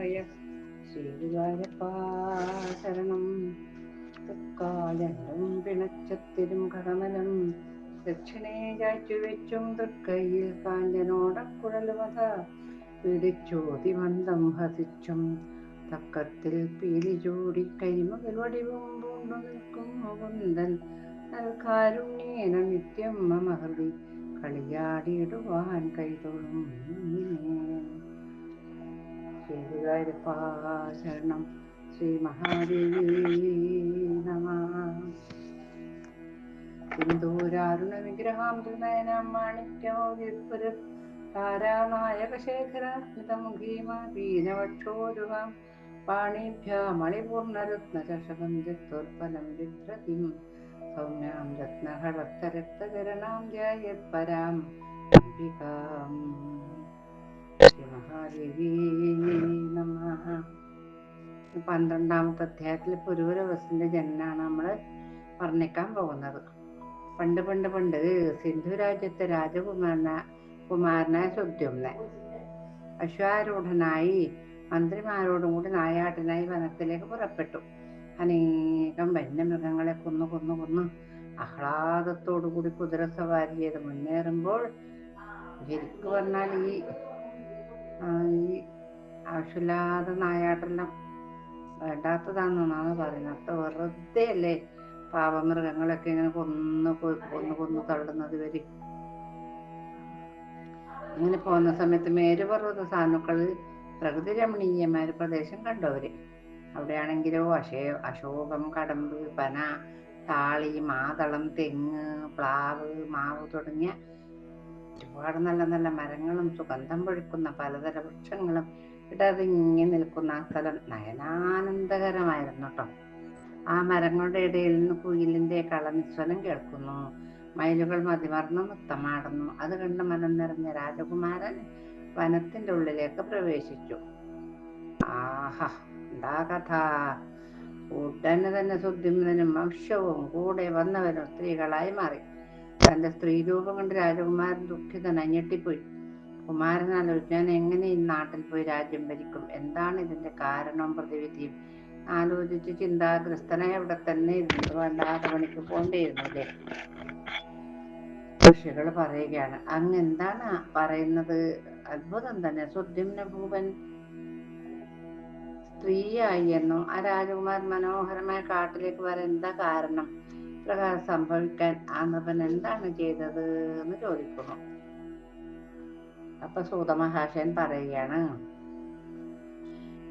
ഗുരുവായ ശ്രീഗുരുവായൂരപ്പാ ശരണം പിണച്ചത്തിലും കടമലം ദക്ഷിണേ ചാച്ചു വെച്ചും തൃക്കൈയിൽ കാഞ്ചനോടക്കുഴലുമത. പിടിച്ചോതി മന്ദം ഹസിച്ചും തക്കത്തിൽ പീലി ചൂടി കൈമകൾ വടിവും പൂണ്ടു നിൽക്കും മുകുന്ദൻ. നൽകാരുണ്യേന നിത്യം മമഹൃതി കളിയാടിയിടുവാൻ കൈതൊഴും. ശ്രീഗുരുവായൂരപ്പാ ശരണം ശ്രീ മഹാദേവി നമ. സിന്ദൂരാരുണ വിഗ്രഹാം ത്രിനയനം മാണിക്യമൗലിപുര താരാനായക ശേഖരാസ്മിതമുഖീമാപീനവക്ഷോരുഹാം പാണിഭ്യാമണിപൂർണരത്നചഷകം ജത്തോത്പലം ബിഭ്രതിം സൗമ്യാം രത്നഹളത്തരക്തചരണാം ധ്യായത്പരാം അംബികാം. പന്ത്രണ്ടാമത്തെ അധ്യായത്തിൽ പുരൂരവസിന്റെ ജനനാണ് നമ്മൾ വർണിക്കാൻ പോകുന്നത്. പണ്ട് പണ്ട് പണ്ട് സിന്ധു രാജ്യത്തെ രാജകുമാരന കുമാരനായ ശുദ്ധ്യുമ്മ അശ്വാരൂഢനായി മന്ത്രിമാരോടും കൂടി നായാട്ടിനായി വനത്തിലേക്ക് പുറപ്പെട്ടു. അനേകം വന്യമൃഗങ്ങളെ കൊന്നു കൊന്നു കൊന്നു ആഹ്ലാദത്തോടു കൂടി കുതിര സവാരി ചെയ്ത് മുന്നേറുമ്പോൾ ശരിക്കു പറഞ്ഞാൽ ഈ ഈ ആവശ്യമില്ലാതെ നായാട്ടെല്ലാം വേണ്ടാത്തതാണെന്നാണ് പറയുന്നത്. അത്ര വെറുതെ അല്ലേ പാവമൃഗങ്ങളൊക്കെ ഇങ്ങനെ കൊന്നു കൊന്നു കൊന്നു തള്ളുന്നത് വരെ ഇങ്ങനെ പോകുന്ന സമയത്ത് മേരുപർവത സാനുക്കൾ പ്രകൃതി രമണീയമായ പ്രദേശം കണ്ടവര് അവിടെയാണെങ്കിലോ അശേ അശോകം കടമ്പ് പന താളി മാതളം തെങ്ങ് പ്ലാവ് മാവ് തുടങ്ങിയ ഒരുപാട് നല്ല നല്ല മരങ്ങളും സുഗന്ധം പൊഴിക്കുന്ന പലതര വൃക്ഷങ്ങളും ഇടതിങ്ങി നിൽക്കുന്ന ആ സ്ഥലം നയനാനന്ദകരമായിരുന്നു കേട്ടോ ആ മരങ്ങളുടെ ഇടയിൽ നിന്ന് കുയിലിന്റെ കളനിസ്വനം കേൾക്കുന്നു. മയിലുകൾ മതിമറന്ന് നൃത്തമാടുന്നു. അത് കണ്ട് മനം നിറഞ്ഞ രാജകുമാരൻ വനത്തിന്റെ ഉള്ളിലേക്ക് പ്രവേശിച്ചു. ആഹാ എന്താ കഥ? ഉടനെ തന്നെ സുദ്ധിമനും വംശവും കൂടെ വന്നവരും സ്ത്രീകളായി മാറി. തന്റെ സ്ത്രീരൂപം കണ്ട് രാജകുമാരൻ ദുഃഖിതനായി ഞെട്ടിപ്പോയി കുമാരൻ ആലോചിച്ചു ഞാൻ എങ്ങനെ ഈ നാട്ടിൽ പോയി രാജ്യം ഭരിക്കും? എന്താണ് ഇതിന്റെ കാരണം? പ്രതിവിധിയും ആലോചിച്ച് ചിന്താഗ്രസ്തനായി അവിടെ തന്നെ ഇരുന്നു വല്ലാതെ പണിക്ക് പോണ്ടേയിരുന്നില്ലേ ഋഷികൾ പറയുകയാണ്. അങ്ങ് എന്താണ് പറയുന്നത്? അത്ഭുതം തന്നെ. സുദ്ധിമ്ന ഭൂപൻ സ്ത്രീയായി എന്നും ആ രാജകുമാരൻ മനോഹരമായ കാട്ടിലേക്ക് വരാൻ എന്താ കാരണം? പ്രകാരം സംഭവിക്കാൻ ആ എന്താണ് ചെയ്തത് എന്ന് ചോദിക്കുന്നു. അപ്പൊ സൂതമഹാശൻ പറയുകയാണ്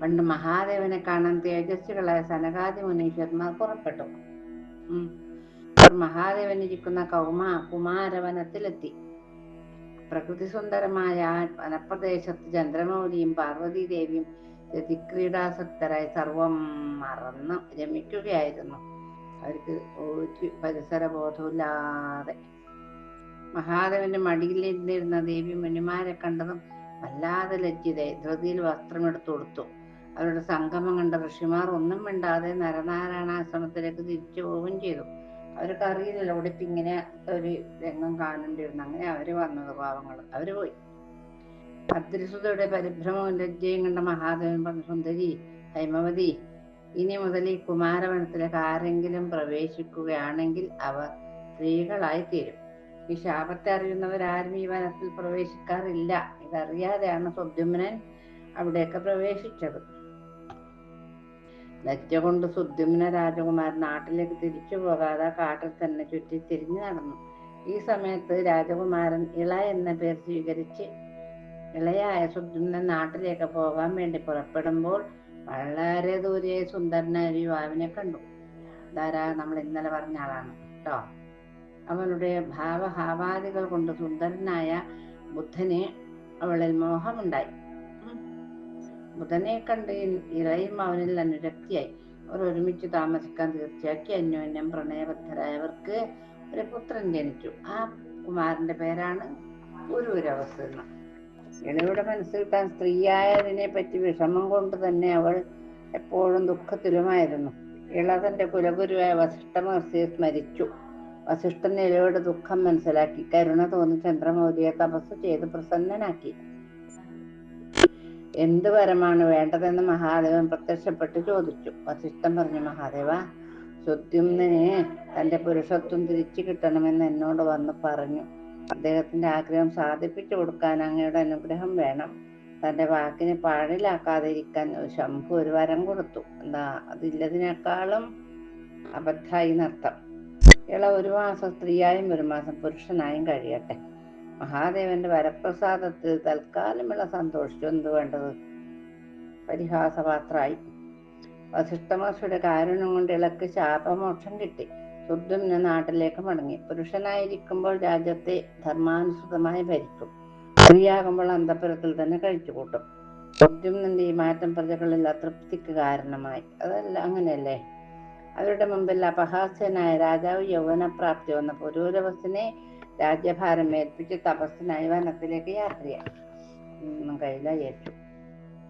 പണ്ട് മഹാദേവനെ കാണാൻ തേജസ്വികളായ സനകാദി മുനീശ്വരന്മാർ പുറപ്പെട്ടു. മഹാദേവൻ ഇരിക്കുന്ന കൗമ കുമാരവനത്തിലെത്തി. പ്രകൃതി സുന്ദരമായ വനപ്രദേശത്ത് ചന്ദ്രമൗലിയും പാർവതി ദേവിയും രതിക്രീഡാസക്തരായി സർവം മറന്ന് രമിക്കുകയായിരുന്നു അവർക്ക് ഒരു പരിസര ബോധമില്ലാതെ മഹാദേവന്റെ മടിയിലിരുന്നിരുന്ന ദേവി മുനിമാരെ കണ്ടതും വല്ലാതെ ലജ്ജിതായി ധൃതിയിൽ വസ്ത്രമെടുത്തു കൊടുത്തു അവരുടെ സംഗമം കണ്ട ഋഷിമാർ ഒന്നും മിണ്ടാതെ നരനാരായണാശ്രമത്തിലേക്ക് തിരിച്ചു പോവുകയും ചെയ്തു. അവർക്ക് അറിയില്ലല്ലോ ഇവിടെ ഇപ്പൊ ഇങ്ങനെ ഒരു രംഗം കാണേണ്ടിയിരുന്നു അങ്ങനെ അവർ വന്നത് പാവങ്ങൾ അവർ പോയി. ഭദ്രസുതയുടെ പരിഭ്രമവും ലജ്ജയും കണ്ട മഹാദേവൻ പറഞ്ഞു സുന്ദരി ഹൈമവതി ഇനി മുതൽ ഈ കുമാരവനത്തിലേക്ക് ആരെങ്കിലും പ്രവേശിക്കുകയാണെങ്കിൽ അവർ സ്ത്രീകളായി തീരും. ഈ ശാപത്തെ അറിയുന്നവരാരും ഈ വനത്തിൽ പ്രവേശിക്കാറില്ല. ഇതറിയാതെയാണ് സുദ്യുമ്നൻ അവിടെയൊക്കെ പ്രവേശിച്ചത്. ലജ്ജ കൊണ്ട് സുദ്യുമ്ന രാജകുമാരൻ നാട്ടിലേക്ക് തിരിച്ചു പോകാതെ കാട്ടിൽ തന്നെ ചുറ്റി തിരിഞ്ഞു നടന്നു. ഈ സമയത്ത് രാജകുമാരൻ ഇള എന്ന പേര് സ്വീകരിച്ച് ഇളയായ സുദ്യുമ്നൻ നാട്ടിലേക്ക് പോകാൻ വേണ്ടി പുറപ്പെടുമ്പോൾ വളരെ ദൂരെ സുന്ദരനായ ഒരു യുവാവിനെ കണ്ടു. ധാരാ നമ്മൾ ഇന്നലെ പറഞ്ഞ ആളാണ്. കേട്ടോ അവളുടെ ഭാവഹാവാദികൾ കൊണ്ട് സുന്ദരനായ ബുദ്ധനെ അവളിൽ മോഹമുണ്ടായി. ബുധനെ കണ്ട് ഇളയും അവനിൽ അനുരക്തിയായി. അവർ ഒരുമിച്ച് താമസിക്കാൻ തീർച്ചയാക്കി. അന്യോന്യം പ്രണയബദ്ധരായവർക്ക് ഒരു പുത്രൻ ജനിച്ചു. ആ കുമാരന്റെ പേരാണ് ഗുരുരവസ് ഇളയുടെ മനസ്സിൽ താൻ സ്ത്രീയായതിനെ പറ്റി വിഷമം കൊണ്ട് തന്നെ അവൾ എപ്പോഴും ദുഃഖത്തിലുമായിരുന്നു. ഇള തന്റെ കുലഗുരുവായ വസിഷ്ഠ മഹർഷിയെ സ്മരിച്ചു. വസിഷ്ഠൻ ഇളയുടെ ദുഃഖം മനസ്സിലാക്കി. കരുണ തോന്നി ചന്ദ്രമൗലിയെ തപസ് ചെയ്ത് പ്രസന്നനാക്കി. എന്ത് വരമാണ് വേണ്ടതെന്ന് മഹാദേവൻ പ്രത്യക്ഷപ്പെട്ട് ചോദിച്ചു. വസിഷ്ഠൻ പറഞ്ഞു മഹാദേവ ശുദ്ധ്യുമ്നെ തന്റെ പുരുഷത്വം തിരിച്ചു കിട്ടണമെന്ന് എന്നോട് വന്ന് പറഞ്ഞു. അദ്ദേഹത്തിന്റെ ആഗ്രഹം സാധിപ്പിച്ചു കൊടുക്കാൻ അങ്ങയുടെ അനുഗ്രഹം വേണം. തന്റെ വാക്കിനെ പാടിലാക്കാതിരിക്കാൻ ശംഭു ഒരു വരം കൊടുത്തു. എന്താ അതില്ലതിനേക്കാളും അബദ്ധായി നർത്തം ഇള ഒരു മാസം സ്ത്രീയായും ഒരു മാസം പുരുഷനായും കഴിയട്ടെ. മഹാദേവന്റെ വരപ്രസാദത്തിൽ തൽക്കാലം ഇള സന്തോഷിച്ചു. എന്ത് വേണ്ടത്? പരിഹാസപാത്രായി. വസിഷ്ഠമാസയുടെ കാരണം കൊണ്ട് ഇളക്ക് ശാപമോക്ഷം കിട്ടി. ശുദ്ധന് നാട്ടിലേക്ക് മടങ്ങി. പുരുഷനായിരിക്കുമ്പോൾ രാജ്യത്തെ ധർമാനുസൃതമായി ഭരിക്കും. സ്ത്രീയാകുമ്പോൾ അന്തപുരത്തിൽ തന്നെ കഴിച്ചുകൂട്ടും. ശുദ്ധിന്റെ ഈ മാറ്റം പ്രജകളിൽ അതൃപ്തിക്ക് കാരണമായി. അതല്ല അങ്ങനെയല്ലേ? അവരുടെ മുമ്പിൽ അപഹാസ്യനായ രാജാവ് യൗവനപ്രാപ്തി വന്ന പുരൂരവസിനെ രാജ്യഭാരം ഏൽപ്പിച്ച് തപസ്സിനായി വനത്തിലേക്ക് യാത്രയായി. കയ്യില ഏറ്റു.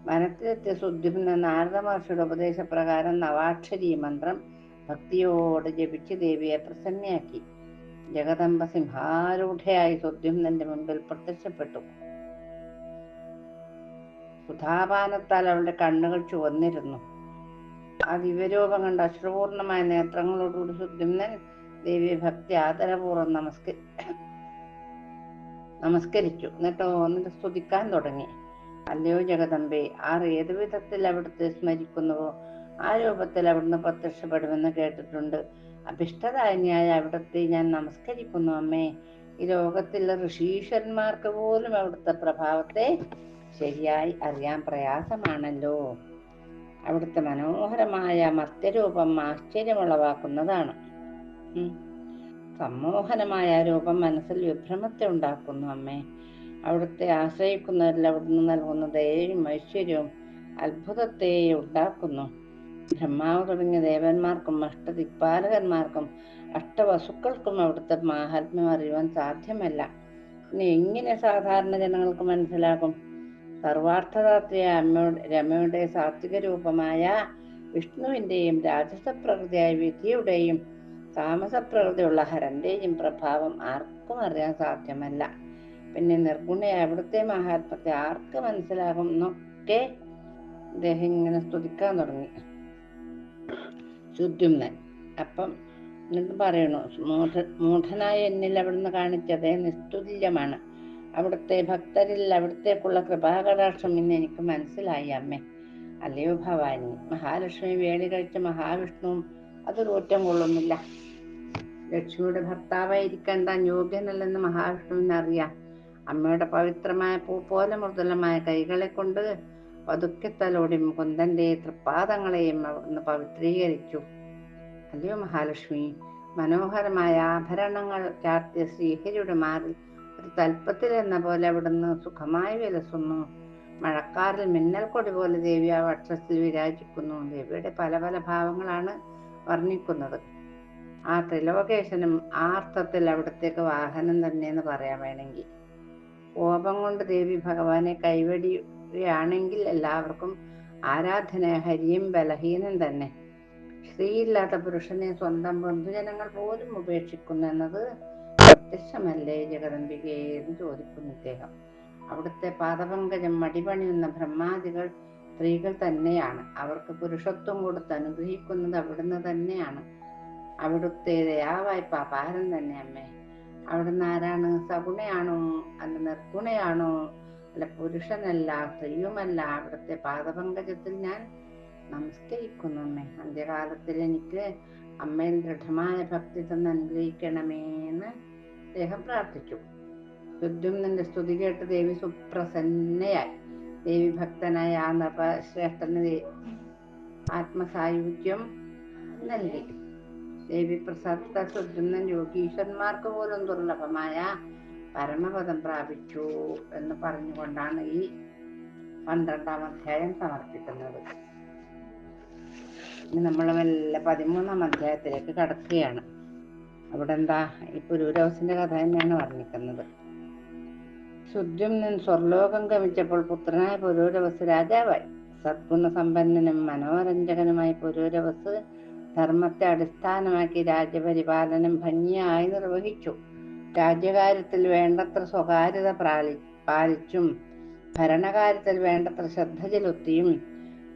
വനത്തിലെത്തിയ സുദ്യുമ്ന നാരദ മഹർഷിയുടെ ഉപദേശപ്രകാരം നവാക്ഷരി മന്ത്രം ഭക്തിയോട് ജപിച്ച് ദേവിയെ പ്രസന്നയാക്കി. ജഗദംബ സിംഹാരൂഢയായി സുദ്യുമ്നന്റെ മുമ്പിൽ പ്രത്യക്ഷപ്പെട്ടു. സുധാപാനത്താൽ അവളുടെ കണ്ണുകൾ ചുവന്നിരുന്നു. ആ ദിവ്യരൂപം കണ്ട അശ്രുപൂർണമായ നേത്രങ്ങളോടുകൂടി സുദ്യുമ്നൻ ദേവിയെ ഭക്തി ആദരപൂർവം നമസ്ക നമസ്കരിച്ചു. എന്നിട്ടോ എന്നിട്ട് സ്തുതിക്കാൻ തുടങ്ങി. അല്ലയോ ജഗദമ്പേ ആർ ഏത് വിധത്തിൽ അവിടുത്തെ സ്മരിക്കുന്നുവോ ആ രൂപത്തിൽ അവിടുന്ന് പ്രത്യക്ഷപ്പെടുമെന്ന് കേട്ടിട്ടുണ്ട്. അഭിഷ്ടദായനിയായ അവിടുത്തെ ഞാൻ നമസ്കരിക്കുന്നു അമ്മേ. ഈ ലോകത്തിലെ ഋഷീശ്വരന്മാർക്ക് പോലും അവിടുത്തെ പ്രഭാവത്തെ ശരിയായി അറിയാൻ പ്രയാസമാണല്ലോ. അവിടുത്തെ മനോഹരമായ മർത്യരൂപം ആശ്ചര്യമുളവാക്കുന്നതാണ്. സമ്മോഹനമായ രൂപം മനസ്സിൽ വിഭ്രമത്തെ ഉണ്ടാക്കുന്നു അമ്മേ. അവിടുത്തെ ആശ്രയിക്കുന്നവരിൽ അവിടുന്ന് നൽകുന്ന ദയയും ഐശ്വര്യവും അത്ഭുതത്തെ ഉണ്ടാക്കുന്നു. ബ്രഹ്മാവ് തുടങ്ങിയ ദേവന്മാർക്കും അഷ്ടദിക്പാലകന്മാർക്കും അഷ്ടവസുക്കൾക്കും അവിടുത്തെ മാഹാത്മ്യം അറിയുവാൻ സാധ്യമല്ല. പിന്നെ എങ്ങനെ സാധാരണ ജനങ്ങൾക്ക് മനസ്സിലാകും? സർവാർത്ഥദാത്രിയ അമ്മയുടെ രമയുടെ സാത്വിക രൂപമായ വിഷ്ണുവിന്റെയും രാജസപ്രകൃതിയായ വിധിയുടെയും താമസപ്രകൃതിയുള്ള ഹരന്റെയും പ്രഭാവം ആർക്കും അറിയാൻ സാധ്യമല്ല. പിന്നെ നിർഗുണയായ അവിടുത്തെ മഹാത്മത്തെ ആർക്ക് മനസ്സിലാകും എന്നൊക്കെ അദ്ദേഹം ഇങ്ങനെ സ്തുതിക്കാൻ തുടങ്ങി. ശുദ്ധിമ്നൻ അപ്പം എന്നിട്ട് പറയണു മൂഢ മൂഢനായ എന്നിൽ അവിടുന്ന് കാണിച്ചത് നിസ്തുല്യമാണ്. അവിടുത്തെ ഭക്തരിൽ അവിടത്തേക്കുള്ള കൃപാകടാക്ഷം ഇന്ന് എനിക്ക് മനസ്സിലായി അമ്മേ. അല്ലയോ ഭവാനി മഹാലക്ഷ്മി വേണി കഴിച്ച മഹാവിഷ്ണുവും അത് ഊറ്റം കൊള്ളുന്നില്ല. ലക്ഷ്മിയുടെ ഭർത്താവായിരിക്കാൻ താൻ യോഗ്യനല്ലെന്ന് മഹാവിഷ്ണുവിനറിയാം. അമ്മയുടെ പവിത്രമായ പൂ പോലെ മൃദുലമായ കൈകളെ കൊണ്ട് പതുക്കെ തലോടി മുകുന്ദന്റെ തൃപ്പാദങ്ങളെയും അവിടുന്ന് പവിത്രീകരിച്ചു. അല്ലയോ മഹാലക്ഷ്മി മനോഹരമായ ആഭരണങ്ങൾ ചാർത്തിയ ശ്രീഹരിയുടെ മാറിൽ ഒരു തൽപ്പത്തിൽ എന്ന പോലെ അവിടുന്ന് സുഖമായി വിലസുന്നു. മഴക്കാറിൽ മിന്നൽ കൊടി പോലെ ദേവി ആ വക്ഷത്തിൽ വിരാജിക്കുന്നു. ദേവിയുടെ പല പല ഭാവങ്ങളാണ് വർണിക്കുന്നത്. ആ ത്രിലോകേശനും ആ അർത്ഥത്തിൽ അവിടത്തേക്ക് വാഹനം തന്നെയെന്ന് പറയാൻ വേണമെങ്കിൽ. കോപം കൊണ്ട് ദേവി ഭഗവാനെ കൈവടിയാണെങ്കിൽ എല്ലാവർക്കും ആരാധന ഹരിയും ബലഹീനം തന്നെ. സ്ത്രീയില്ലാത്ത പുരുഷനെ സ്വന്തം ബന്ധുജനങ്ങൾ പോലും ഉപേക്ഷിക്കുന്നു എന്നത് പ്രത്യക്ഷമല്ലേ ജഗദംബികെ എന്ന് ചോദിക്കുന്നു ഇദ്ദേഹം. അവിടുത്തെ പാദപങ്കജം മടിപണിയുന്ന ബ്രഹ്മാദികൾ സ്ത്രീകൾ തന്നെയാണ്. അവർക്ക് പുരുഷത്വം കൊടുത്ത് അനുഗ്രഹിക്കുന്നത് അവിടുന്ന് തന്നെയാണ്. അവിടുത്തെ ദയാവായ്പ അപാരം തന്നെ അമ്മേ. അവിടുന്ന് ആരാണ് സഗുണയാണോ അല്ല നിർഗുണയാണോ അല്ല പുരുഷനല്ല സ്ത്രീയുമല്ല. അവിടുത്തെ പാദപങ്കജത്തിൽ ഞാൻ നമസ്കരിക്കുന്നു അമ്മേ അന്ത്യകാലത്തിൽ എനിക്ക് അമ്മയിൽ ദൃഢമായ ഭക്തി തന്ന് അനുഗ്രഹിക്കണമേന്ന് അദ്ദേഹം പ്രാർത്ഥിച്ചു യുദ്ധം സ്തുതി കേട്ട് ദേവി സുപ്രസന്നയായി. ദേവി ഭക്തനായ ആ നൃപശ്രേഷ്ഠന് ആത്മസായുജ്യം നൽകി. ദേവി പ്രസാദ സുദ്യുമ്നൻ യോഗീശ്വരന്മാർക്ക് പോലും ദുർലഭമായ പരമപദം പ്രാപിച്ചു എന്ന് പറഞ്ഞുകൊണ്ടാണ് ഈ പന്ത്രണ്ടാം അധ്യായം സമർപ്പിക്കുന്നത്. നമ്മൾ മെല്ലെ പതിമൂന്നാം അധ്യായത്തിലേക്ക് കടക്കുകയാണ്. അവിടെ എന്താ? ഈ പുരൂരവസിന്റെ കഥ തന്നെയാണ് വർണിക്കുന്നത്. ശുദ്ധ്യംനൻ സ്വർലോകം ഗമിച്ചപ്പോൾ പുത്രനായ പുരൂരവസ് രാജാവായി. സദ്ഗുണസമ്പന്നനും മനോരഞ്ജകനുമായി പുരൂരവസ് ധർമ്മത്തെ അടിസ്ഥാനമാക്കി രാജ്യപരിപാലനം ഭംഗിയായി നിർവഹിച്ചു. രാജ്യകാര്യത്തിൽ വേണ്ടത്ര സ്വകാര്യത പ്രാലി പാലിച്ചും ഭരണകാര്യത്തിൽ വേണ്ടത്ര ശ്രദ്ധ ചെലുത്തിയും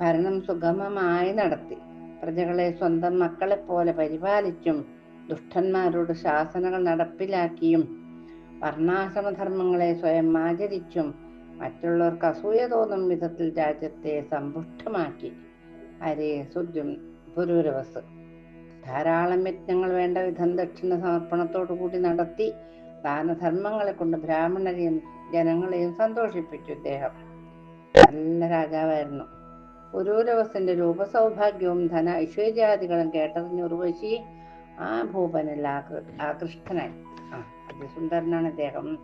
ഭരണം സുഗമമായി നടത്തി. പ്രജകളെ സ്വന്തം മക്കളെപ്പോലെ പരിപാലിച്ചും ദുഷ്ടന്മാരോട് ശാസനകൾ നടപ്പിലാക്കിയും വർണാശ്രമധർമ്മങ്ങളെ സ്വയം ആചരിച്ചും മറ്റുള്ളവർക്ക് അസൂയ തോന്നും വിധത്തിൽ രാജ്യത്തെ സമ്പുഷ്ടമാക്കി. ഹരേ സുദ്യം പുരൂരവസ് ധാരാളം യജ്ഞങ്ങൾ വേണ്ട വിധം ദക്ഷിണ സമർപ്പണത്തോടു കൂടി നടത്തി ദാനധർമ്മങ്ങളെ കൊണ്ട് ബ്രാഹ്മണരെയും ജനങ്ങളെയും സന്തോഷിപ്പിച്ചു ഇദ്ദേഹം. നല്ല രാജാവായിരുന്നു. പുരൂരവസിന്റെ രൂപസൗഭാഗ്യവും ധന ഐശ്വര്യാദികളും കേട്ടറിഞ്ഞ ഉർവശി ആ ഭൂപനിൽ ആകൃ ആകൃഷ്ടനായി. ആ അതിസുന്ദരനാണ് ഇദ്ദേഹം.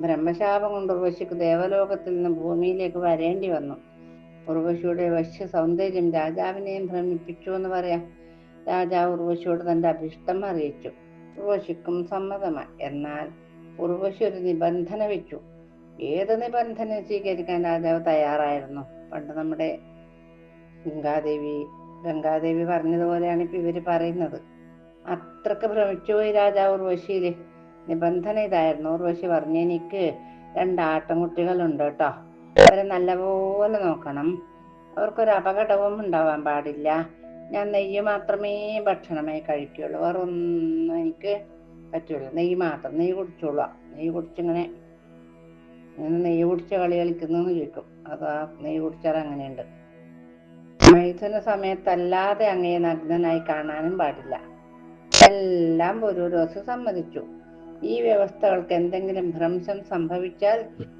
ബ്രഹ്മശാപം കൊണ്ട് ഉർവശിക്ക് ദേവലോകത്തിൽ നിന്ന് ഭൂമിയിലേക്ക് വരേണ്ടി വന്നു. ഉർവശിയുടെ വശ്യ സൗന്ദര്യം രാജാവിനെയും ഭ്രമിപ്പിച്ചു എന്ന് പറയാം. രാജാവ് ഉർവശിയോട് തന്റെ അഭിഷ്ടം അറിയിച്ചു. ഉർവശിക്കും സമ്മതമായി. എന്നാൽ ഉർവശി ഒരു നിബന്ധന വെച്ചു. ഏത് നിബന്ധന സ്വീകരിക്കാൻ രാജാവ് തയ്യാറായിരുന്നു? പണ്ട് നമ്മുടെ ഗംഗാദേവി ഗംഗാദേവി പറഞ്ഞതുപോലെയാണ് ഇപ്പൊ ഇവർ പറയുന്നത്. അത്രയ്ക്ക് ഭ്രമിച്ചുപോയി രാജാവ് ഉർവശിയിൽ. നിബന്ധന ഇതായിരുന്നു. ഉർവശി പറഞ്ഞു എനിക്ക് രണ്ട് ആട്ടിൻകുട്ടികളുണ്ട് കേട്ടോ. അവരെ നല്ലപോലെ നോക്കണം. അവർക്കൊരു അപകടവും ഉണ്ടാവാൻ പാടില്ല. ഞാൻ നെയ്യ് മാത്രമേ ഭക്ഷണമായി കഴിക്കുള്ളൂ. വേറെ ഒന്നും എനിക്ക് പറ്റുള്ളൂ നെയ്യ് മാത്രം. നെയ്യ് കുടിച്ചോളൂ നെയ്യ് കുടിച്ചിങ്ങനെ ഇങ്ങനെ നെയ്യ് കുടിച്ച കളി കളിക്കുന്നെന്ന് ചോദിക്കും. അത് ആ നെയ്യ് കുടിച്ചാൽ അങ്ങനെയുണ്ട്. മൈഥുന സമയത്തല്ലാതെ അങ്ങയെ നഗ്നനായി കാണാനും പാടില്ല. എല്ലാം ഒരു ദിവസം സമ്മതിച്ചു. ഈ വ്യവസ്ഥകൾക്ക് എന്തെങ്കിലും ഭ്രംശം സംഭവിച്ചാൽ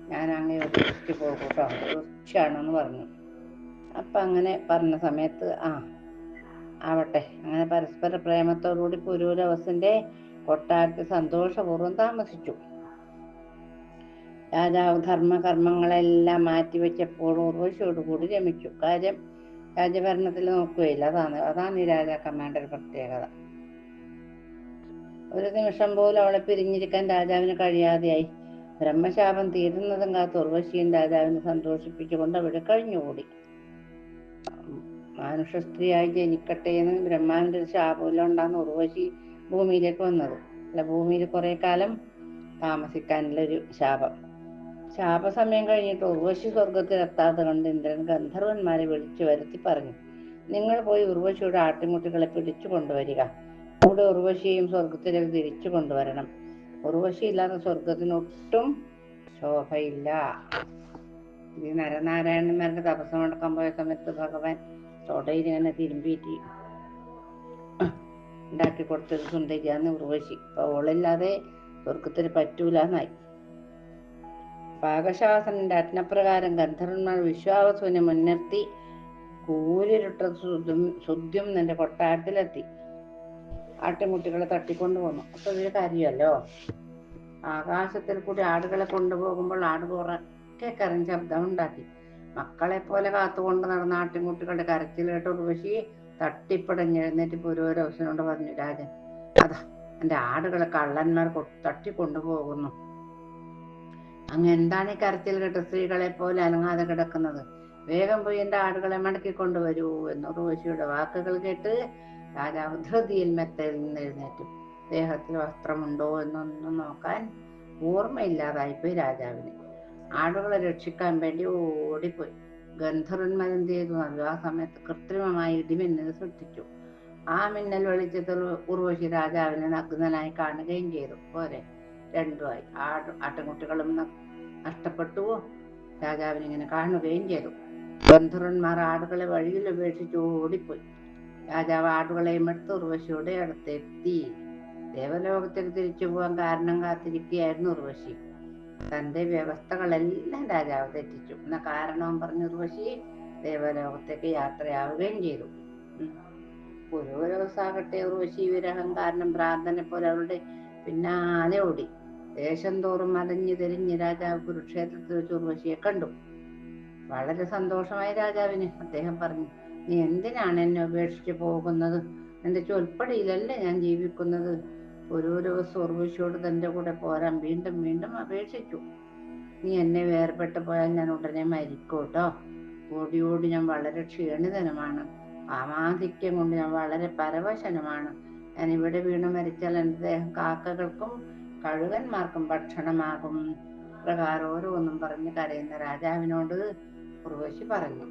ഞാൻ അങ്ങനെ ഒരു പോകും കേട്ടോ. തീർച്ചയാണെന്ന് പറഞ്ഞു. അപ്പൊ അങ്ങനെ പറഞ്ഞ സമയത്ത് ആ ആവട്ടെ. അങ്ങനെ പരസ്പര പ്രേമത്തോടുകൂടി പുരൂരവസിന്റെ കൊട്ടാരത്തിൽ സന്തോഷപൂർവം താമസിച്ചു. രാജാവ് ധർമ്മകർമ്മങ്ങളെല്ലാം മാറ്റിവെച്ചപ്പോൾ ഉർവശിയോടുകൂടി രമിച്ചു. കാര്യം രാജഭരണത്തിൽ നോക്കുകയില്ല. അതാണ് അതാണ് ഈ രാജാക്കന്മാരുടെ പ്രത്യേകത. ഒരു നിമിഷം പോലും അവളെ പിരിഞ്ഞിരിക്കാൻ രാജാവിന് കഴിയാതെയായി. ബ്രഹ്മശാപം തീരുന്നതും കാത്ത് ഉർവശിയും രാജാവിനെ സന്തോഷിപ്പിച്ചുകൊണ്ട് അവിടെ കഴിഞ്ഞുകൂടി. മാനുഷ സ്ത്രീയായി ജനിക്കട്ടെ എന്ന് ബ്രഹ്മാവിന്റെ ഒരു ശാപമെല്ലാം ഉണ്ടാകുന്ന ഉർവശി ഭൂമിയിലേക്ക് വന്നത്. അല്ല ഭൂമിയിൽ കുറെ കാലം താമസിക്കാനുള്ള ഒരു ശാപം. സമയം കഴിഞ്ഞിട്ട് ഉർവശി സ്വർഗത്തിൽ എത്താത്ത കണ്ട് ഇന്ദ്രൻ ഗന്ധർവന്മാരെ വിളിച്ചു വരുത്തി പറഞ്ഞു നിങ്ങൾ പോയി ഉർവശിയുടെ ആട്ടിൻകുട്ടികളെ പിടിച്ചു കൊണ്ടുവരിക. കൂടെ ഉർവശിയെയും സ്വർഗത്തിലേക്ക് തിരിച്ചു കൊണ്ടുവരണം. ഉർവശി ഇല്ലാതെ സ്വർഗത്തിന് ഒട്ടും ശോഭയില്ല. ഈ നരനാരായണന്മാരുടെ തപസ് നടക്കാൻ പോയ സമയത്ത് ഭഗവാൻ തൊടയിൽ ഇങ്ങനെ തിരുമ്പിയിട്ട് ഉണ്ടാക്കി കൊടുത്തത് സുന്ദരിയാന്ന് ഉർവശി. അപ്പൊ ഓളില്ലാതെ സ്വർഗത്തിന് പറ്റൂലെന്നായി. പാകശാസനന്റെ അജ്ഞപ്രകാരം ഗന്ധർവന്മാർ വിശ്വാവസുവിനെ മുൻനിർത്തി കൂരിരുട്ട ശുദ്ധ്യം നിന്റെ കൊട്ടാരത്തിലെത്തി. ആട്ടിമുട്ടികളെ തട്ടിക്കൊണ്ടു പോന്നു. അപ്പൊ ഇതൊരു കാര്യമല്ലോ? ആകാശത്തിൽ കൂടി ആടുകളെ കൊണ്ടുപോകുമ്പോൾ ആട് കുറക്കെ കരഞ്ഞ ശബ്ദം ഉണ്ടാക്കി. മക്കളെ പോലെ കാത്തുകൊണ്ട് നടന്ന ആട്ടിൻകുട്ടികളുടെ കരച്ചിൽ കേട്ട് ഉർവശി തട്ടിപ്പടഞ്ഞെഴുന്നേറ്റ് പുരോരവസനോട് പറഞ്ഞു രാജൻ അതാ എന്റെ ആടുകളെ കള്ളന്മാർ തട്ടിക്കൊണ്ടുപോകുന്നു. അങ്ങ് എന്താണ് ഈ കരച്ചിൽ കേട്ട് സ്ത്രീകളെ പോലെ അനങ്ങാതെ കിടക്കുന്നത്? വേഗം പോയി എന്റെ ആടുകളെ മടക്കി കൊണ്ടുവരൂ എന്ന് ഉർവശിയുടെ വാക്കുകൾ കേട്ട് രാജാവ് ധൃതിയിൽ മെത്തയിൽ നിന്ന് എഴുന്നേറ്റു. ദേഹത്തിൽ വസ്ത്രമുണ്ടോ എന്നൊന്നും നോക്കാൻ ഓർമ്മയില്ലാതായിപ്പോയി രാജാവിന്. ആടുകളെ രക്ഷിക്കാൻ വേണ്ടി ഓടിപ്പോയി. ഗന്ധർവന്മാർ എന്ത് ചെയ്തു? ആ സമയത്ത് കൃത്രിമമായി ഇടിമിന്നൽ സൃഷ്ടിച്ചു. ആ മിന്നൽ വെളിച്ചത്തിൽ ഉർവശി രാജാവിനെ നഗ്നനായി കാണുകയും ചെയ്തു. പോരെ രണ്ടുമായി. ആട് നഷ്ടപ്പെട്ടുവോ നഷ്ടപ്പെട്ടു. രാജാവിനെ ഇങ്ങനെ കാണുകയും ചെയ്തു. ഗന്ധർവന്മാർ ആടുകളെ വഴിയിൽ ഉപേക്ഷിച്ച് ഓടിപ്പോയി. രാജാവ് ആടുകളെയും എടുത്ത് ഉർവശിയുടെ അടുത്തെത്തി. ദേവലോകത്തിൽ തിരിച്ചു പോകാൻ കാരണം കാത്തിരിക്കുകയായിരുന്നു ഉർവശി. തന്റെ വ്യവസ്ഥകളെല്ലാം രാജാവ് തെറ്റിച്ചു. എന്ന കാരണവും പറഞ്ഞ് ഉർവശി ദേവലോകത്തേക്ക് യാത്രയാവുകയും ചെയ്തു. പുരോരോസാകട്ടെ ഉർവശി വിരഹം കാരണം ഭ്രാന്തനെ പോലെ അവളുടെ പിന്നാലെ ഓടി. ദേശം തോറും അലഞ്ഞു തിരിഞ്ഞ് രാജാവ് കുരുക്ഷേത്രത്തിൽ വെച്ച് ഉർവശിയെ കണ്ടു. വളരെ സന്തോഷമായി രാജാവിന് അദ്ദേഹം പറഞ്ഞു നീ എന്തിനാണ് എന്നെ ഉപേക്ഷിച്ച് പോകുന്നത്? എന്റെ ചൊൽപ്പടിയിലല്ലേ ഞാൻ ജീവിക്കുന്നത്? ഒരു ദിവസം ഉർവശിയോട് തന്റെ കൂടെ പോരാൻ വീണ്ടും വീണ്ടും അപേക്ഷിച്ചു. നീ എന്നെ വേർപെട്ട് പോയാൽ ഞാൻ ഉടനെ മരിക്കും കേട്ടോ ഓടി ഞാൻ വളരെ ക്ഷീണിതനുമാണ്. ആമാധിക്യം കൊണ്ട് ഞാൻ വളരെ പരവശനുമാണ്. ഞാൻ ഇവിടെ വീണ് മരിച്ചാൽ എന്റെ ദേഹം കാക്കകൾക്കും കഴുകന്മാർക്കും ഭക്ഷണമാകും. പ്രകാരം ഓരോന്നും പറഞ്ഞ് കരയുന്ന രാജാവിനോട് ഉർവശി പറഞ്ഞു.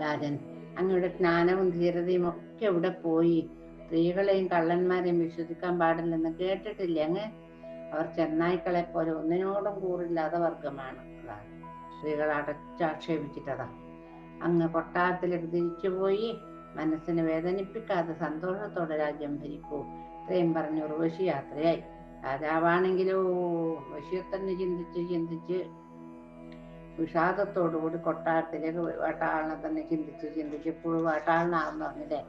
രാജൻ അങ്ങയുടെ ജ്ഞാനവും ധീരതയും ഒക്കെ എവിടെ പോയി? സ്ത്രീകളെയും കള്ളന്മാരെയും വിശ്വസിക്കാൻ പാടില്ലെന്ന് കേട്ടിട്ടില്ല അങ്ങ്? അവർ ചെന്നായ്ക്കളെ പോലെ ഒന്നിനോടും കൂറില്ലാത്ത വർഗമാണ് അതാണ് സ്ത്രീകൾ അടച്ചാക്ഷേപിച്ചിട്ടതാ. അങ്ങ് കൊട്ടാരത്തിലേക്ക് തിരിച്ചുപോയി മനസ്സിനെ വേദനിപ്പിക്കാതെ സന്തോഷത്തോടെ രാജ്യം ഭരിക്കൂ. ഇത്രയും പറഞ്ഞ് ഉർവശി യാത്രയായി. രാജാവാണെങ്കിലോ ഉർവശിയെ തന്നെ ചിന്തിച്ച് ചിന്തിച്ച് വിഷാദത്തോടുകൂടി കൊട്ടാരത്തിലേക്ക് വേട്ടാളിനെ തന്നെ ചിന്തിച്ച് ചിന്തിച്ച് ഇപ്പോഴും വേട്ടാളിനാണെന്ന് പറഞ്ഞില്ലേ?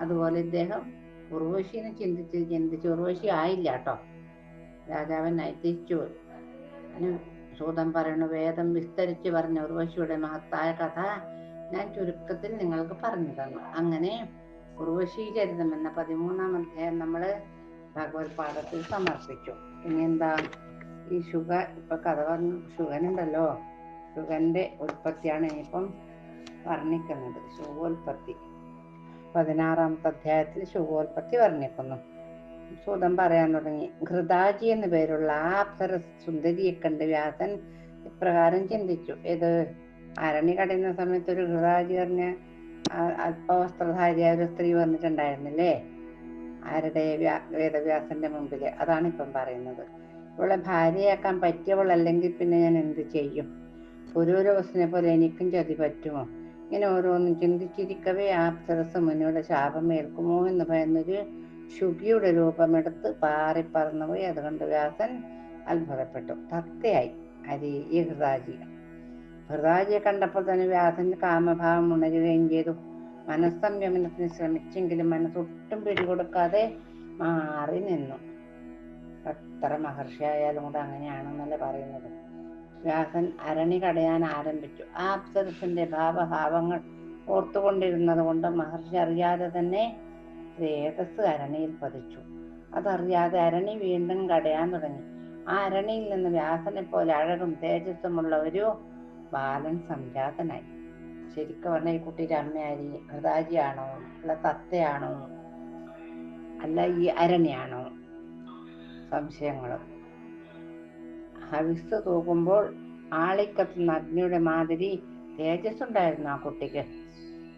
അതുപോലെ ഇദ്ദേഹം ഉർവശിനെ ചിന്തിച്ച് ചിന്തിച്ച് ഉർവശി ആയില്ല കേട്ടോ. രാജാവൻ തിരിച്ചുപോയി അതിന് സൂതം പറയുന്നു വേദം വിസ്തരിച്ച് പറഞ്ഞ ഉർവശിയുടെ മഹത്തായ കഥ ഞാൻ ചുരുക്കത്തിൽ നിങ്ങൾക്ക് പറഞ്ഞു തന്നു. അങ്ങനെ ഉർവശി ചരിതം എന്ന പതിമൂന്നാം അധ്യായം നമ്മൾ ഭഗവത് പാഠത്തിൽ സമർപ്പിച്ചു. ഇനി എന്താ? ഈ ശുഗ ഇപ്പൊ കഥ പറഞ്ഞു ശുഗനുണ്ടല്ലോ. ശുഗന്റെ ഉൽപ്പത്തിയാണ് ഇനിയിപ്പം വർണിക്കുന്നത്. ശുഗോൽപ്പത്തി. പതിനാറാമത്തെ അധ്യായത്തിൽ ശുഭോൽപത്തി വർണിക്കുന്നു. സൂതം പറയാൻ തുടങ്ങി. ഘൃതാജി എന്നു പേരുള്ള ആ അപ്സര സുന്ദരിയെ കണ്ട് വ്യാസൻ ഇപ്രകാരം ചിന്തിച്ചു. ഇത് അരണി കടയുന്ന സമയത്ത് ഒരു ഘൃതാജി പറഞ്ഞ അല്പവസ്ത്രധാരിയായ ഒരു സ്ത്രീ വന്നിട്ടുണ്ടായിരുന്നില്ലേ? ആരുടെ വ്യാ വേദവ്യാസന്റെ മുമ്പിൽ? അതാണ് ഇപ്പം പറയുന്നത്. ഇവളെ ഭാര്യയാക്കാൻ പറ്റിയവളല്ലെങ്കിൽ പിന്നെ ഞാൻ എന്ത് ചെയ്യും? പുരൂരവസിനെ പോലെ എനിക്കും ചതി പറ്റുമോ? ഇങ്ങനെ ഓരോന്നും ചിന്തിച്ചിരിക്കവേ ആ അപ്സരസ് മുനിയുടെ ശാപം ഏൽക്കുമോ എന്ന് ഭയന്നൊരു ശുഭിയുടെ രൂപമെടുത്ത് പാറി പറന്നുപോയി. അതുകൊണ്ട് വ്യാസൻ അത്ഭുതപ്പെട്ടു. തത്തയായി അരി ഈ ഹൃദാജി ഹൃദാജിയെ കണ്ടപ്പോൾ തന്നെ വ്യാസന്റെ കാമഭാവം ഉണരുകയും ചെയ്തു. മനസ്സംയമനത്തിന് ശ്രമിച്ചെങ്കിലും മനസ്സൊട്ടും പിടികൊടുക്കാതെ മാറി നിന്നു. എത്ര മഹർഷിയായാലും കൂടെ അങ്ങനെയാണെന്നല്ലേ പറയുന്നത്. വ്യാസൻ അരണി കടയാൻ ആരംഭിച്ചു. ആ അപ്സരസിന്റെ ഭാവഭാവങ്ങൾ ഓർത്തുകൊണ്ടിരുന്നത് കൊണ്ട് മഹർഷി അറിയാതെ തന്നെ രേതസ് അരണിയിൽ പതിച്ചു. അതറിയാതെ അരണി വീണ്ടും കടയാൻ തുടങ്ങി. ആ അരണിയിൽ നിന്ന് വ്യാസനെ പോലെ അഴകും തേജസ്സുമുള്ള ഒരു ബാലൻ സംജാതനായി. ശരിക്കും പറഞ്ഞ ഈ കുട്ടിയുടെ അമ്മയാരി ഹൃദാജിയാണോ അല്ല തത്തയാണോ അല്ല ഈ അരണിയാണോ? സംശയങ്ങൾ ഹവിസ് തൂക്കുമ്പോൾ ആളിക്കത്തുന്ന അഗ്നിയുടെ മാതിരി തേജസ് ഉണ്ടായിരുന്നു ആ കുട്ടിക്ക്.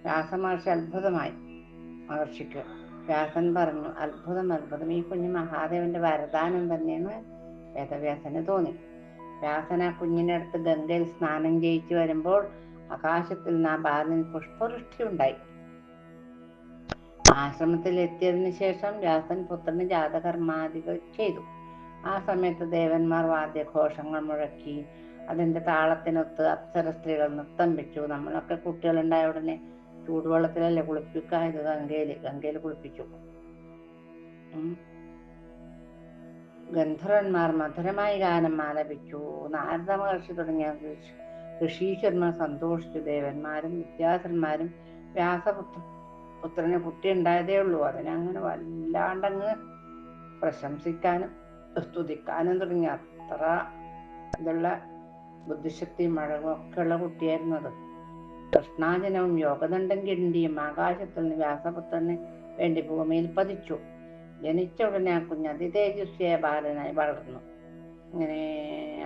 രാസമഹർഷി അത്ഭുതമായി. മഹർഷിക്ക് വ്യാസൻ പറഞ്ഞു അത്ഭുതം അത്ഭുതം. ഈ കുഞ്ഞ് മഹാദേവന്റെ വരദാനം തന്നെയെന്ന് വേദവ്യാസന് തോന്നി. വ്യാസൻ ആ കുഞ്ഞിനെ അടുത്ത് ഗംഗയിൽ സ്നാനം ചെയ്യിച്ചു വരുമ്പോൾ ആകാശത്തിൽ നിന്ന് ആ ബാലൻ പുഷ്പവൃഷ്ടി ഉണ്ടായി. ആശ്രമത്തിൽ എത്തിയതിനു ശേഷം വ്യാസൻ പുത്രന് ജാതകർമാദികൾ ചെയ്തു. ആ സമയത്ത് ദേവന്മാർ വാദ്യഘോഷങ്ങൾ മുഴക്കി അതിന്റെ താളത്തിനൊത്ത് അപ്സര സ്ത്രീകൾ നൃത്തം വെച്ചു. നമ്മളൊക്കെ കുട്ടികളുണ്ടായ ഉടനെ ചൂടുവെള്ളത്തിലല്ലേ കുളിപ്പിക്കായത് ഗംഗയിൽ ഗംഗയിൽ കുളിപ്പിച്ചു. ഗന്ധർവന്മാർ മധുരമായി ഗാനം ആലപിച്ചു. നാരദ മഹർഷി തുടങ്ങിയ ഋഷി- ഋഷീശ്വരന്മാർ സന്തോഷിച്ചു. ദേവന്മാരും വിദ്യാസന്മാരും വ്യാസപുത്ര പുത്രന് കുട്ടി ഉണ്ടായതേ ഉള്ളൂ. അതിനങ്ങനെ വല്ലാണ്ടങ്ങ് പ്രശംസിക്കാനും സ്തുതിക്കാനും തുടങ്ങി അത്ര ഇതുള്ള ബുദ്ധിശക്തി അഴകും ഒക്കെ ഉള്ള കുട്ടിയായിരുന്നു അത്. കൃഷ്ണാജനവും യോഗദണ്ഡം കിണ്ടിയും ആകാശത്തിൽ നിന്ന് വ്യാസപുത്രന് വേണ്ടി ഭൂമിയിൽ പതിച്ചു. ജനിച്ച ഉടനെ ആ കുഞ്ഞ് അതിതേജസ്വിയായ ബാലനായി വളർന്നു. ഇങ്ങനെ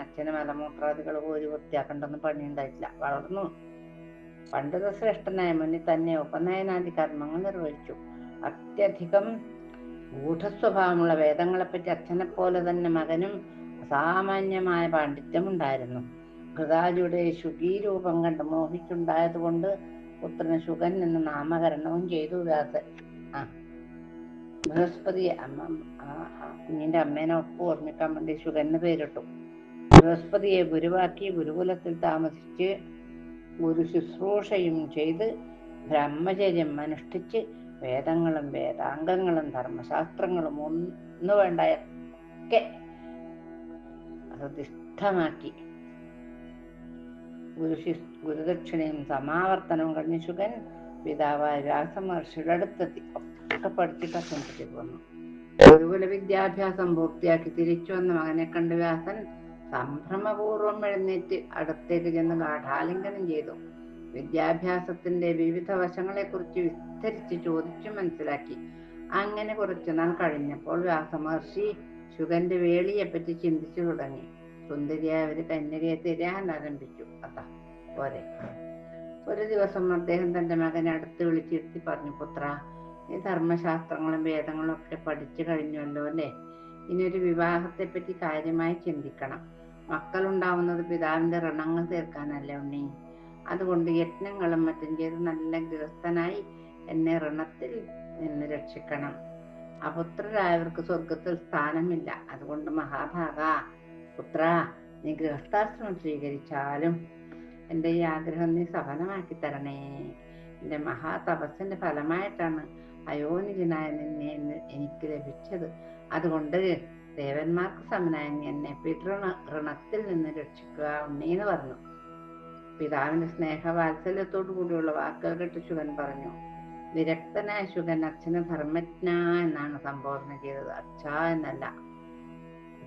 അച്ഛന് മലമൂത്രാദികൾ പോലും വൃത്തിയാക്കണ്ടെന്ന് പണിയുണ്ടായിട്ടില്ല. വളർന്നു. പണ്ഡിത ശ്രേഷ്ഠനായ മുന്നിൽ തന്നെ ഉപനയനാദി കർമ്മങ്ങൾ നിർവഹിച്ചു. അത്യധികം ഗൂഢസ്വഭാവമുള്ള വേദങ്ങളെപ്പറ്റി അച്ഛനെ പോലെ തന്നെ മകനും അസാമാന്യമായ പാണ്ഡിത്യമുണ്ടായിരുന്നു. ഘൃതാജിയുടെ ശുഗീരൂപം കണ്ട് മോഹിച്ചുണ്ടായതുകൊണ്ട് പുത്രന് ശുഗൻ എന്ന് നാമകരണവും ചെയ്തു വ്യാസൻ ആ ബൃഹസ്പതി അമ്മ കുഞ്ഞിന്റെ അമ്മേനെ ഒപ്പ് ഓർമ്മിക്കാൻ വേണ്ടി ശുഗന് പേരിട്ടു. ബൃഹസ്പതിയെ ഗുരുവാക്കി ഗുരുകുലത്തിൽ താമസിച്ച് ഗുരു ശുശ്രൂഷയും ചെയ്ത് ബ്രഹ്മചര്യം അനുഷ്ഠിച്ച് വേദങ്ങളും വേദാംഗങ്ങളും ധർമ്മശാസ്ത്രങ്ങളും ഒന്നു വേണ്ടയൊക്കെ ഹൃദിഷ്ഠമാക്കി ഗുരു ഗുരുശി ഗുരുദക്ഷിണയും സമാവർത്തനവും കഴിഞ്ഞ ശുഗൻ പിതാവായ വ്യാസമഹർഷിയുടെ അടുത്തെത്തി. ഒക്കെ പഠിച്ചിട്ട് അസംസിച്ചു പോന്നു. ഗുരുകുല വിദ്യാഭ്യാസം പൂർത്തിയാക്കി തിരിച്ചു വന്ന മകനെ കണ്ട് വ്യാസൻ സംഭ്രമപൂർവം എഴുന്നേറ്റ് അടുത്തേക്ക് ചെന്ന് ഗാഠാലിംഗനം ചെയ്തു. വിദ്യാഭ്യാസത്തിന്റെ വിവിധ വശങ്ങളെക്കുറിച്ച് വിസ്തരിച്ച് ചോദിച്ചു മനസ്സിലാക്കി. അങ്ങനെ കുറച്ചു നാൾ കഴിഞ്ഞപ്പോൾ വ്യാസമഹർഷി ശുഗന്റെ വേളിയെപ്പറ്റി ചിന്തിച്ചു തുടങ്ങി. സുന്ദരിയായ ഒരു കന്യകയെ തിരയാൻ ആരംഭിച്ചു. അതാ പോരെ. ഒരു ദിവസം അദ്ദേഹം തന്റെ മകനെ അടുത്ത് വിളിച്ചിരുത്തി പറഞ്ഞു പുത്ര ഈ ധർമ്മശാസ്ത്രങ്ങളും വേദങ്ങളും ഒക്കെ പഠിച്ചു കഴിഞ്ഞല്ലോ അല്ലേ? ഇനി ഒരു വിവാഹത്തെ പറ്റി കാര്യമായി ചിന്തിക്കണം. മക്കളുണ്ടാവുന്നത് പിതാവിന്റെ ഋണങ്ങൾ തീർക്കാനല്ലേ ഉണ്ണി? അതുകൊണ്ട് യത്നങ്ങളും മറ്റും ചെയ്ത് നല്ല ഗൃഹസ്ഥനായി എന്നെ ഋണത്തിൽ നിന്ന് രക്ഷിക്കണം. അപുത്രരായവർക്ക് സ്വർഗത്തിൽ സ്ഥാനമില്ല. അതുകൊണ്ട് മഹാഭാഗ പുത്ര നീ ഗൃഹസ്ഥാശ്രമം സ്വീകരിച്ചാലും എന്റെ ഈ ആഗ്രഹം നീ സഫലമാക്കി തരണേ. എന്റെ മഹാതപസ്സിന്റെ ഫലമായിട്ടാണ് അയോനിജനായ നിന്നെ എനിക്ക് ലഭിച്ചത്. അതുകൊണ്ട് ദേവന്മാർക്ക് സമനായ നീ എന്നെ പിതൃണ ഋണത്തിൽ നിന്ന് രക്ഷിക്കുക ഉണ്ണീന്ന് പറഞ്ഞു. പിതാവിന്റെ സ്നേഹവാത്സല്യത്തോടു കൂടിയുള്ള വാക്കുകൾ കേട്ട് ശുഗൻ പറഞ്ഞു. വിരക്തനായ ശുഗൻ അച്ഛനെ ധർമ്മജ്ഞ എന്നാണ് സംബോധന ചെയ്തത്. അച്ഛ എന്നല്ല.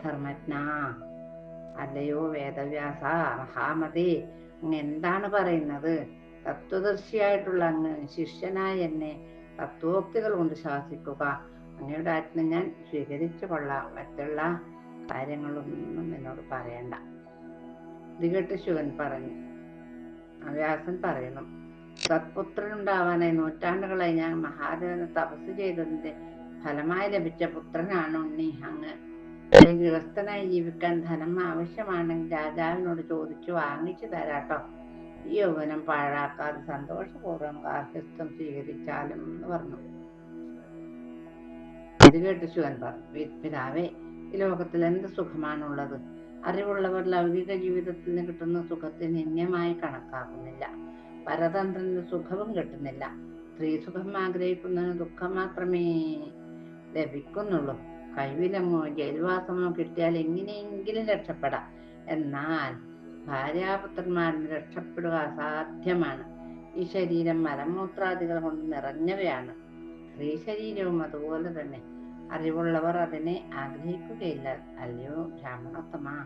ധർമ്മജ്ഞ. അല്ലയോ വേദവ്യാസ മഹാമതി അങ്ങ് എന്താണ് പറയുന്നത്? തത്വദർശിയായിട്ടുള്ള അങ്ങ് ശിഷ്യനായ എന്നെ തത്വോക്തികൾ കൊണ്ട് ശാസിക്കുക. അങ്ങയുടെ ആജ്ഞ ഞാൻ സ്വീകരിച്ചു കൊള്ളാം. മറ്റുള്ള കാര്യങ്ങളൊന്നും എന്നോട് പറയണ്ട. ഇത് കേട്ട് ശിവൻ പറഞ്ഞു. വ്യാസൻ പറയുന്നു. സത്പുത്രനുണ്ടാവാനായി നൂറ്റാണ്ടുകളായി ഞാൻ മഹാദേവനെ തപസ് ചെയ്തതിന്റെ ഫലമായി ലഭിച്ച പുത്രനാണ് ഉണ്ണി അങ്ങ്. ഗൃഹസ്ഥനായി ജീവിക്കാൻ ധനം ആവശ്യമാണെങ്കിൽ രാജാവിനോട് ചോദിച്ചു വാങ്ങിച്ചു തരാട്ടോ. ഈ യൗവനം പാഴാക്കാതെ സന്തോഷപൂർവം ഗാർഹസ്ഥം സ്വീകരിച്ചാലും എന്ന് പറഞ്ഞു. ഇത് കേട്ട് ശിവൻ പറഞ്ഞു. "പി- പിതാവേ ഈ ലോകത്തിൽ എന്ത് സുഖമാണുള്ളത്? അറിവുള്ളവർ ലൗകിക ജീവിതത്തിൽ നിന്ന് കിട്ടുന്ന സുഖത്തെ നിന്യമായി കണക്കാക്കുന്നില്ല. പരതന്ത്രന് സുഖവും കിട്ടുന്നില്ല. സ്ത്രീ സുഖം ആഗ്രഹിക്കുന്നതിന് ദുഃഖം മാത്രമേ ലഭിക്കുന്നുള്ളൂ. കഴിവിലമോ ജയിൽവാസമോ കിട്ടിയാൽ എങ്ങനെയെങ്കിലും രക്ഷപ്പെടാം. എന്നാൽ ഭാര്യാപുത്രന്മാരിൽ രക്ഷപ്പെടുക അസാധ്യമാണ്. ഈ ശരീരം മലമൂത്രാദികൾ കൊണ്ട് നിറഞ്ഞവയാണ്. സ്ത്രീ ശരീരവും അതുപോലെ തന്നെ. അറിവുള്ളവർ അതിനെ ആഗ്രഹിക്കുകയില്ല. അല്ലയോ ബ്രാഹ്മണോത്തമ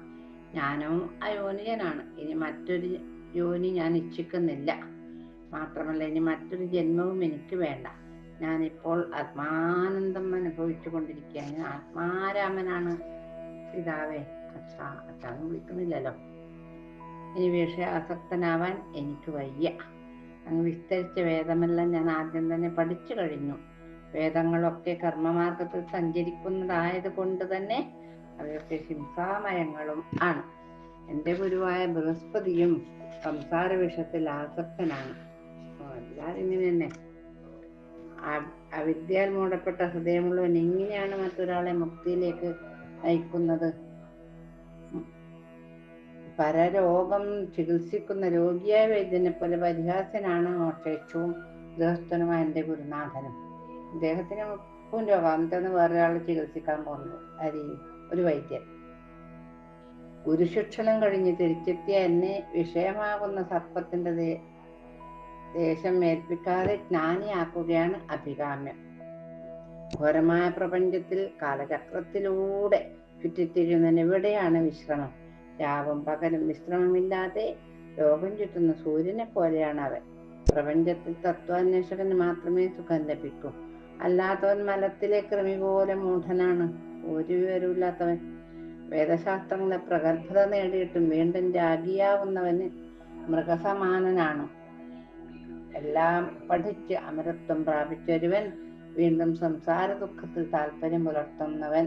ഞാനും അയോനിയനാണ്. ഇനി മറ്റൊരു യോനി ഞാൻ ഇച്ഛിക്കുന്നില്ല. മാത്രമല്ല ഇനി മറ്റൊരു ജന്മവും എനിക്ക് വേണ്ട. ഞാനിപ്പോൾ ആത്മാനന്ദം അനുഭവിച്ചു കൊണ്ടിരിക്കുകയാണ്. ആത്മാരാമനാണ്. പിതാവേ അച്ഛാ അച്ഛാന്ന് വിളിക്കുന്നില്ലല്ലോ. ഇനി വിഷയാസക്തനാവാൻ എനിക്ക് വയ്യ. അങ്ങ് വിസ്തരിച്ച വേദമെല്ലാം ഞാൻ ആദ്യം തന്നെ പഠിച്ചു കഴിഞ്ഞു. വേദങ്ങളൊക്കെ കർമ്മമാർഗത്തിൽ സഞ്ചരിക്കുന്നതായത് കൊണ്ട് തന്നെ അവയൊക്കെ ഹിംസാമയങ്ങളും ആണ്. എന്റെ ഗുരുവായ ബൃഹസ്പതിയും സംസാര വിഷത്തിൽ ആസക്തനാണ് എല്ലാവരും ഇങ്ങനെ തന്നെ. അവിദ്യയാൽ മൂടപ്പെട്ട ഹൃദയമുള്ളവൻ എങ്ങനെയാണ് മറ്റൊരാളെ മുക്തിയിലേക്ക് നയിക്കുന്നത്? പരരോഗം ചികിത്സിക്കുന്ന രോഗിയായ വൈദ്യനെ പോലെ പരിഹാസ്യനാണ് ഏറ്റവും ഗൃഹസ്ഥനുമായ എന്റെ ഗുരുനാഥനും. ഇദ്ദേഹത്തിന് മുപ്പും രോഗം. എന്നിട്ടാണ് വേറൊരാളെ ചികിത്സിക്കാൻ പോകുന്നു അരി ഒരു വൈദ്യൻ. ഗുരുശിക്ഷണം കഴിഞ്ഞ് തിരിച്ചെത്തിയ എന്നെ വിഷയമാകുന്ന സർപ്പത്തിന്റെ ദേശം ഏൽപ്പിക്കാതെ ജ്ഞാനിയാക്കുകയാണ് അഭികാമ്യം. ഘോരമായ പ്രപഞ്ചത്തിൽ കാലചക്രത്തിലൂടെ ചുറ്റിത്തിരിയുന്നതിന് എവിടെയാണ് വിശ്രമം. രാവും പകലും വിശ്രമമില്ലാതെ ലോകം ചുറ്റുന്ന സൂര്യനെ പോലെയാണ് അവൻ. പ്രപഞ്ചത്തിൽ തത്വാന്വേഷകന് മാത്രമേ സുഖം ലഭിക്കൂ. അല്ലാത്തവൻ മലത്തിലെ കൃമി പോലെ മൂഢനാണ്. ഒരു വിവരമില്ലാത്തവൻ വേദശാസ്ത്രങ്ങളെ പ്രഗത്ഭത നേടിയിട്ടും വീണ്ടും രാഗിയാവുന്നവന് മൃഗസമാനനാണ്. എല്ലാം പഠിച്ച് അമരത്വം പ്രാപിച്ചൊരുവൻ വീണ്ടും സംസാര ദുഃഖത്തിൽ താല്പര്യം പുലർത്തുന്നവൻ.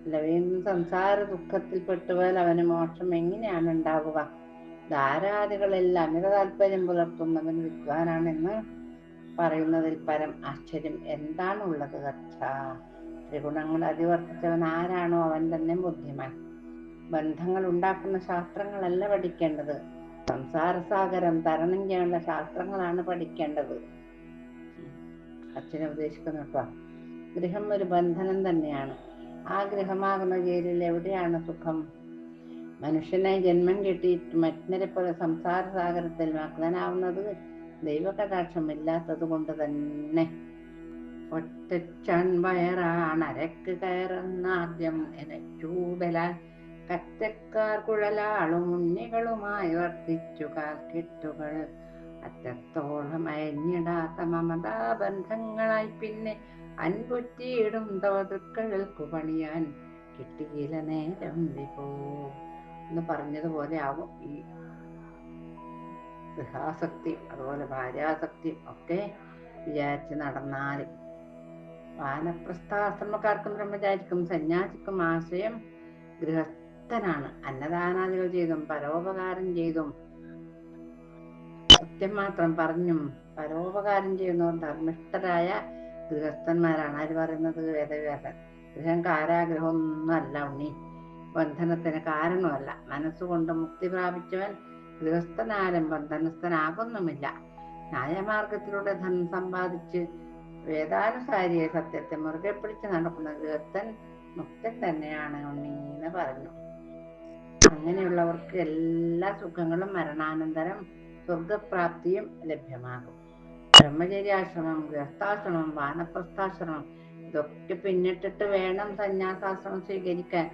അല്ല വീണ്ടും സംസാര ദുഃഖത്തിൽ പെട്ടുപോയാൽ അവന് മോക്ഷം എങ്ങനെയാണ് ഉണ്ടാവുക? ധാരാദികളിൽ അമിത താല്പര്യം പുലർത്തുന്നവൻ വിദ്വാനാണെന്ന് പറയുന്നതിൽ പരം ആശ്ചര്യം. എന്താണുള്ളത് കർച്ച ത്രിഗുണങ്ങൾ അതിവർത്തിച്ചവൻ ആരാണോ അവൻ തന്നെ ബുദ്ധിമാൻ. ബന്ധങ്ങൾ ഉണ്ടാക്കുന്ന ശാസ്ത്രങ്ങളല്ല പഠിക്കേണ്ടത്. സംസാരസാഗരം തരണം ചെയ്യേണ്ട ശാസ്ത്രങ്ങളാണ് പഠിക്കേണ്ടത്. അച്ഛനെ ഉപദേശിക്കുന്നു കേട്ടോ ഗൃഹം ഒരു ബന്ധനം തന്നെയാണ്. ആ ഗൃഹമാകുന്ന ജയിലിൽ എവിടെയാണ് സുഖം? മനുഷ്യനായി ജന്മം കിട്ടിയിട്ട് മറ്റിനരെ പോലെ സംസാര സാഗരത്തിൽ മഗ്നനാവുന്നത് ദൈവകടാക്ഷമില്ലാത്തത് കൊണ്ട് തന്നെ. ഒറ്റച്ചൺ വയറാണ് അരക്ക് കയറുന്നാദ്യം എനച്ചൂടലാൽ കറ്റക്കാർ കുഴലാളും ഉണ്ണികളുമായി വർദ്ധിച്ചു കാൽക്കെട്ടുകൾ അറ്റത്തോളം അയഞ്ഞിടാത്ത മമതാബന്ധങ്ങളായി പിന്നെ അൻപുറ്റിയിടും തവതൃക്കൾക്ക് പണിയാൻ കിട്ടിയില്ല നേരം വിഭോ. എന്ന് പറഞ്ഞതുപോലെ ആവും ഈ ഗൃഹാസക്തിയും അതുപോലെ ഭാര്യാസക്തിയും ഒക്കെ വിചാരിച്ച് നടന്നാൽ വാനപ്രസ്ഥാശ്രമക്കാർക്കും ബ്രഹ്മചാരിക്കും സന്യാസിക്കും ആശ്രയം ഗൃഹസ്ഥനാണ്. അന്നദാനാദികൾ ചെയ്തും പരോപകാരം ചെയ്തും സത്യം മാത്രം പറഞ്ഞും പരോപകാരം ചെയ്യുന്നവർ ധർമ്മിഷ്ഠരായ ഗൃഹസ്ഥന്മാരാണ്. ആര് പറയുന്നത്? വേദവ്യാസൻ. ഗൃഹം കാരാഗ്രഹം ഒന്നും അല്ല ഉണ്ണി. ബന്ധനത്തിന് കാരണമല്ല. മനസ്സുകൊണ്ട് മുക്തി പ്രാപിച്ചവൻ ഗൃഹസ്ഥനാലും ബന്ധനസ്ഥനാകുന്നുമില്ല. ന്യായമാർഗത്തിലൂടെ ധനം സമ്പാദിച്ച് വേദാനുസാരിയെ സത്യത്തെ മുറുകെ പിടിച്ച് നടക്കുന്ന ഗൃഹസ്ഥൻ മുക്തൻ തന്നെയാണ് ഉണ്ണി എന്ന് പറഞ്ഞു. അങ്ങനെയുള്ളവർക്ക് എല്ലാ സുഖങ്ങളും മരണാനന്തരം സ്വർഗപ്രാപ്തിയും ലഭ്യമാകും. ബ്രഹ്മചര്യാശ്രമം ഗൃഹസ്ഥാശ്രമം വാനപ്രസ്ഥാശ്രമം ഇതൊക്കെ പിന്നിട്ടിട്ട് വേണം സന്യാസാശ്രമം സ്വീകരിക്കാൻ.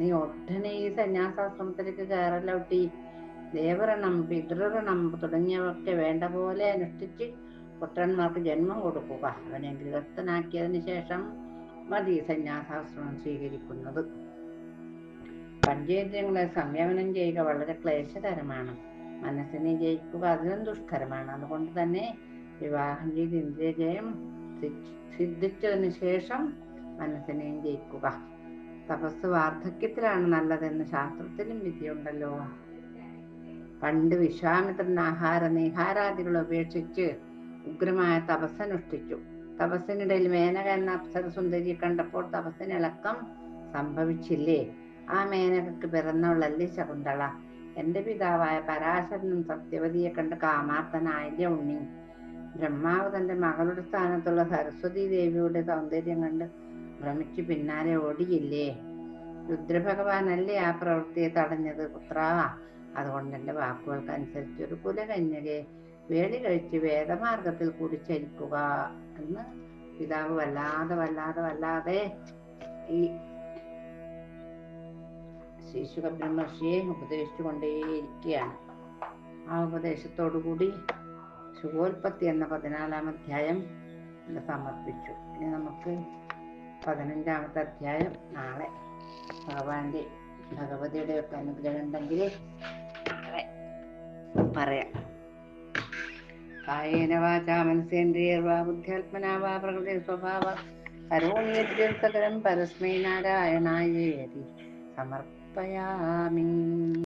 നീ ഉടനെ ഈ സന്യാസാശ്രമത്തിലേക്ക് കയറലൊട്ടി ദേവരണം പിതൃഋണം തുടങ്ങിയവയൊക്കെ വേണ്ട പോലെ അനുഷ്ഠിച്ച് പുത്രന്മാർക്ക് ജന്മം കൊടുക്കുക. അവനെ ഗൃഹസ്ഥനാക്കിയതിന് ശേഷം മതി സന്യാസാശ്രമം സ്വീകരിക്കുന്നത്. പഞ്ചേന്ദ്രിയങ്ങളെ സംയമനം ചെയ്യുക വളരെ ക്ലേശകരമാണ്. മനസ്സിനെ ജയിക്കുക അതിലും ദുഷ്കരമാണ്. അതുകൊണ്ട് തന്നെ വിവാഹം ചെയ്ത് ഇന്ദ്രിയജയം സിദ്ധിച്ചതിന് ശേഷം മനസ്സിനെയും ജയിക്കുക. തപസ് വാർദ്ധക്യത്തിലാണ് നല്ലതെന്ന് ശാസ്ത്രത്തിലും വിധിയുണ്ടല്ലോ. പണ്ട് വിശ്വാമിത്രൻ ആഹാര നിഹാരാദികൾ ഉപേക്ഷിച്ച് ഉഗ്രമായ തപസ്സനുഷ്ഠിച്ചു. തപസ്സിനിടയിൽ മേനക എന്ന അപ്സരസുന്ദരിയെ കണ്ടപ്പോൾ തപസ്സിനിളക്കം സംഭവിച്ചില്ലേ? ആ മേനകക്ക് പിറന്നവളല്ലേ ശകുന്തള? എന്റെ പിതാവായ പരാശരനും സത്യവതിയെ കണ്ട് കാമാർത്ഥനായില്ല ഉണ്ണി. ബ്രഹ്മാവ് തന്റെ മകളുടെ സ്ഥാനത്തുള്ള സരസ്വതി ദേവിയുടെ സൗന്ദര്യം കണ്ട് ഭ്രമിച്ചു പിന്നാലെ ഓടിയില്ലേ? രുദ്രഭഗവാനല്ലേ ആ പ്രവൃത്തിയെ തടഞ്ഞത് പുത്ര? അതുകൊണ്ട് എന്റെ വാക്കുകൾക്ക് അനുസരിച്ച് ഒരു കുലകന്യകെ വേളി കഴിച്ച് വേദമാർഗത്തിൽ കൂടി ചരിക്കുക എന്ന് പിതാവ് വല്ലാതെ വല്ലാതെ വല്ലാതെ ഈ ശിശുക ബ്രഹ്മർഷിയെ ഉപദേശിച്ചു കൊണ്ടേയിരിക്കുകയാണ്. ആ ഉപദേശത്തോടുകൂടി ശുഭോൽപത്തി എന്ന പതിനാലാം അധ്യായം സമർപ്പിച്ചു. ഇനി നമുക്ക് പതിനഞ്ചാമത്തെ അധ്യായം നാളെ. ഭഗവാന്റെ ഭഗവതിയുടെ ഒക്കെ അനുഗ്രഹം ഉണ്ടെങ്കിൽ നാളെ പറയാം. കായേന വാചാ മനസ്സേന്ദ്രിയർവാ ബുദ്ധിയാത്മനാവാ പ്രകൃതി സ്വഭാവ. കരോണിയദ്യം സകലം പരസ്മൈ നാരായണായേതി സമർപ്പയാമി.